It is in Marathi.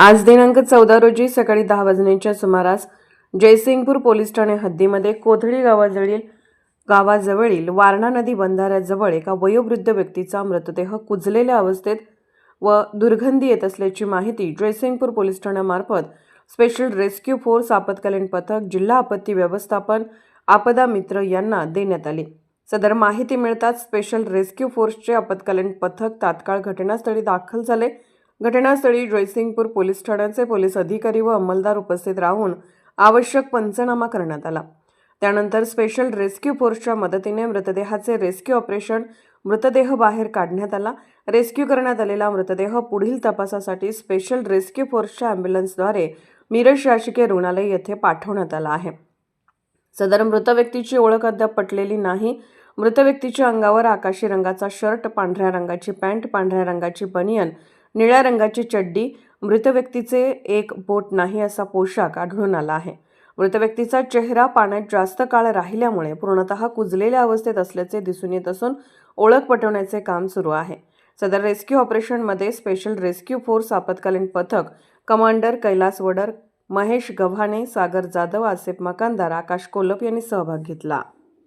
आज दिनांक चौदा रोजी सकाळी दहा वाजण्याच्या सुमारास जयसिंगपूर पोलीस ठाणे हद्दीमध्ये कोथळी गावाजवळील गावाजवळील वारणा नदी बंधाऱ्याजवळ एका वयोवृद्ध व्यक्तीचा मृतदेह कुजलेल्या अवस्थेत व दुर्गंधी येत असल्याची माहिती जयसिंगपूर पोलीस ठाण्यामार्फत स्पेशल रेस्क्यू फोर्स आपत्कालीन पथक जिल्हा आपत्ती व्यवस्थापन आपदा मित्र यांना देण्यात आली. सदर माहिती मिळताच स्पेशल रेस्क्यू फोर्सचे आपत्कालीन पथक तात्काळ घटनास्थळी दाखल झाले. घटनास्थळी जयसिंगपूर पोलीस ठाण्याचे पोलीस अधिकारी व अंमलदार उपस्थित राहून आवश्यक पंचनामा करण्यात आला. त्यानंतर स्पेशल रेस्क्यू फोर्सच्या मदतीने मृतदेहाचे रेस्क्यू ऑपरेशन मृतदेह बाहेर काढण्यात आला. रेस्क्यू करण्यात आलेला मृतदेह पुढील तपासासाठी स्पेशल रेस्क्यू फोर्सच्या ॲम्ब्युलन्सद्वारे मिरज शासकीय रुग्णालय येथे पाठवण्यात आला आहे. सदर मृत व्यक्तीची ओळख अद्याप पटलेली नाही. मृत व्यक्तीच्या अंगावर आकाशी रंगाचा शर्ट पांढऱ्या रंगाची पॅन्ट पांढऱ्या रंगाची बनियन निळ्या रंगाची चड्डी मृत व्यक्तीचे एक बोट नाही असा पोशाख आढळून आला आहे. मृत व्यक्तीचा चेहरा पाण्यात जास्त काळ राहिल्यामुळे पूर्णतः कुजलेल्या अवस्थेत असल्याचे दिसून येत असून ओळख पटवण्याचे काम सुरू आहे. सदर रेस्क्यू ऑपरेशनमध्ये स्पेशल रेस्क्यू फोर्स आपत्कालीन पथक कमांडर कैलास वडर महेश गव्हाणे सागर जाधव आसेप मकानदार आकाश कोलप यांनी सहभाग घेतला.